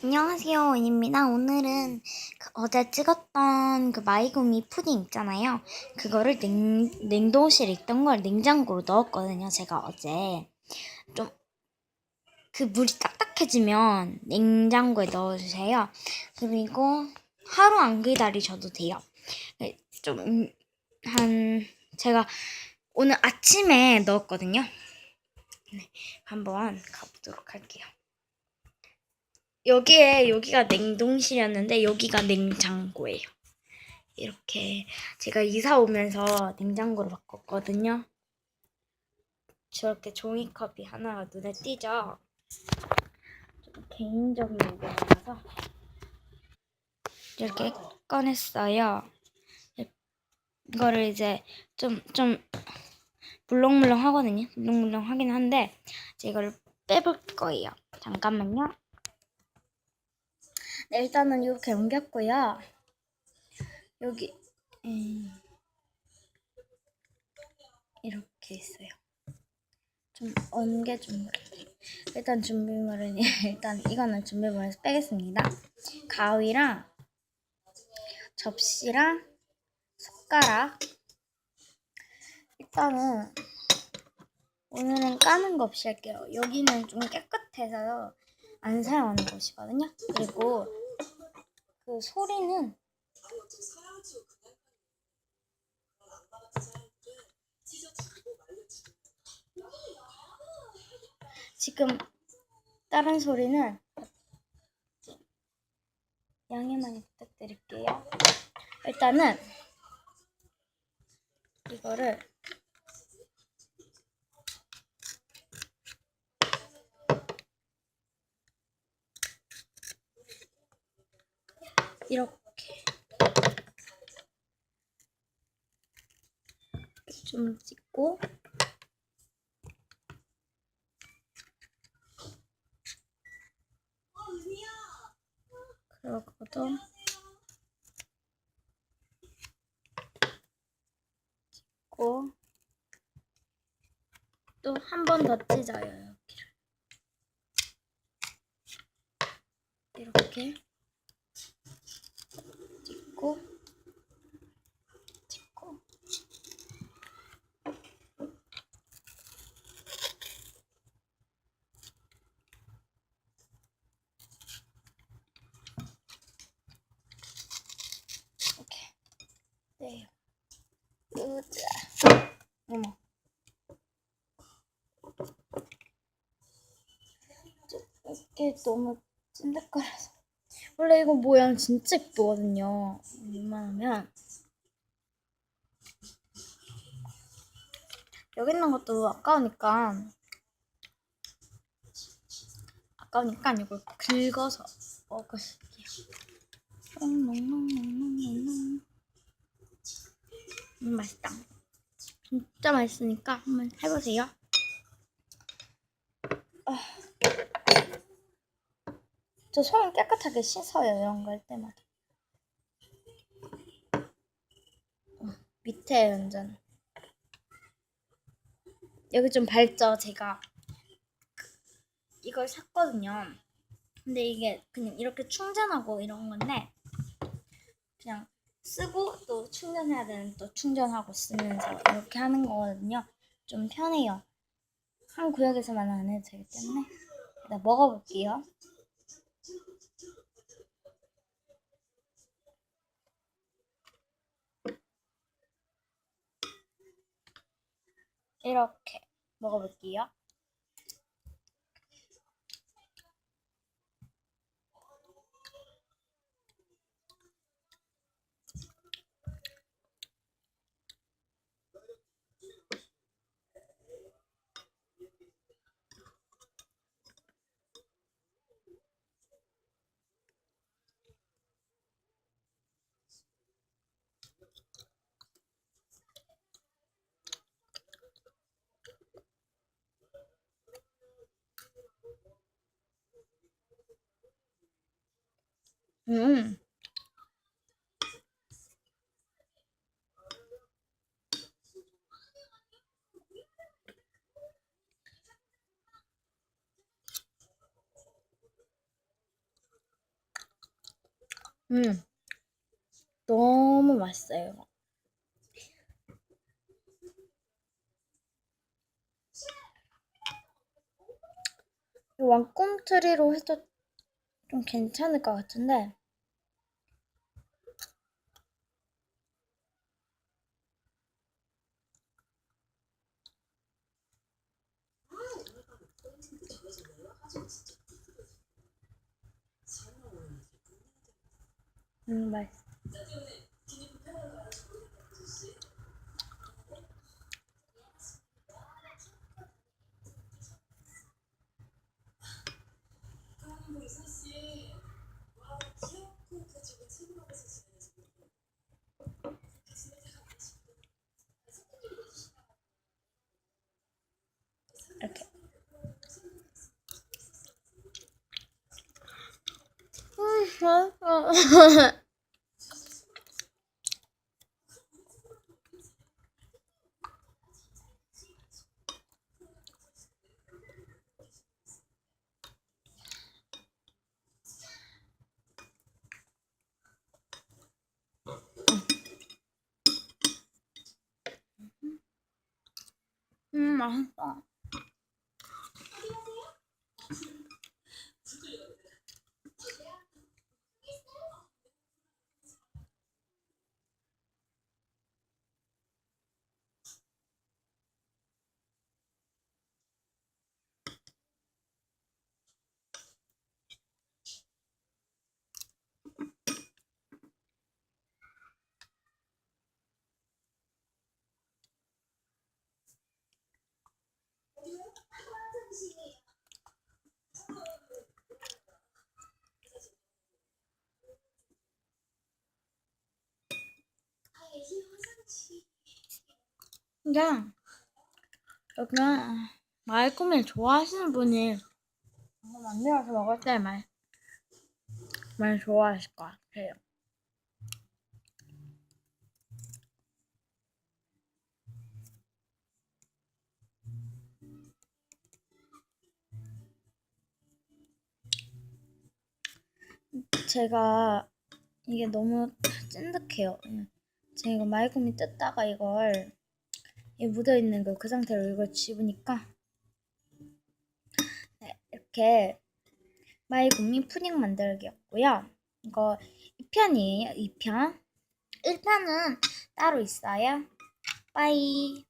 안녕하세요, 원입니다. 오늘은 그 어제 찍었던 그 마이구미 푸딩 있잖아요. 그거를 냉, 냉동실에 있던 걸 냉장고로 넣었거든요. 제가 어제. 좀, 그 물이 딱딱해지면 냉장고에 넣어주세요. 그리고 하루 안 기다리셔도 돼요. 네, 좀, 음, 한, 제가 오늘 아침에 넣었거든요. 네, 한번 가보도록 할게요. 여기에 여기가 냉동실이었는데 여기가 냉장고예요. 이렇게 제가 이사 오면서 냉장고로 바꿨거든요. 저렇게 종이컵이 하나가 눈에 띄죠. 좀 개인적인 의견이라서 이렇게 꺼냈어요. 이거를 이제 좀 좀 물렁물렁 하거든요. 물렁물렁 하긴 한데 제가 이거를 빼볼 거예요. 잠깐만요. 네, 일단은 이렇게 옮겼고요. 여기 음, 이렇게 있어요. 좀 옮겨 좀 일단 준비물은 일단 이거는 준비물에서 빼겠습니다. 가위랑 접시랑 숟가락 일단은 오늘은 까는 거 없이 할게요. 여기는 좀 깨끗해서요. 안 사용하는 곳이거든요. 그리고 그 소리는 지금 다른 소리는 양해 많이 부탁드릴게요. 일단은 이거를 이렇게. 좀 찍고. 그러고도. 찍고. 또 한 번 더 찢어요 여기를. 이렇게 찍고 찍고. 이렇게. 네. 으자 어머. 저- 이게 너무 찐득거려서 원래 이거 모양 진짜 예쁘거든요. 웬만하면 여기 있는 것도 아까우니까 아까우니까 이걸 긁어서 먹을게요. 음, 맛있다. 진짜 맛있으니까 한번 해보세요. 저 손 깨끗하게 씻어요, 이런 거 할 때마다. 어, 밑에 완전. 여기 좀 밝죠, 제가. 이걸 샀거든요. 근데 이게 그냥 이렇게 충전하고 이런 건데, 그냥 쓰고 또 충전해야 되는 또 충전하고 쓰면서 이렇게 하는 거거든요. 좀 편해요. 한 구역에서만 안 해도 되기 때문에. 일단 먹어볼게요. 이렇게 먹어볼게요. 음. 음, 너무 맛있어요. 왕꿈트리로 해도 좀 괜찮을 것 같은데. 음, 맛있어. 이렇게. 음, 맛있어. 음, 맛있어. 이게 여기 말꿈을 좋아하시는 분이 이거 만들어서 먹을 때 많이 좋아하실 것 같아요. 제가 이게 너무 찐득해요. 제가 말꿈이 뜯다가 이걸 이 묻어 있는 거 그 상태로 이걸 집으니까 네, 이렇게 마이 구미 푸딩 만들기였고요. 이거 2편이에요. 2편. 1편은 따로 있어요. 빠이.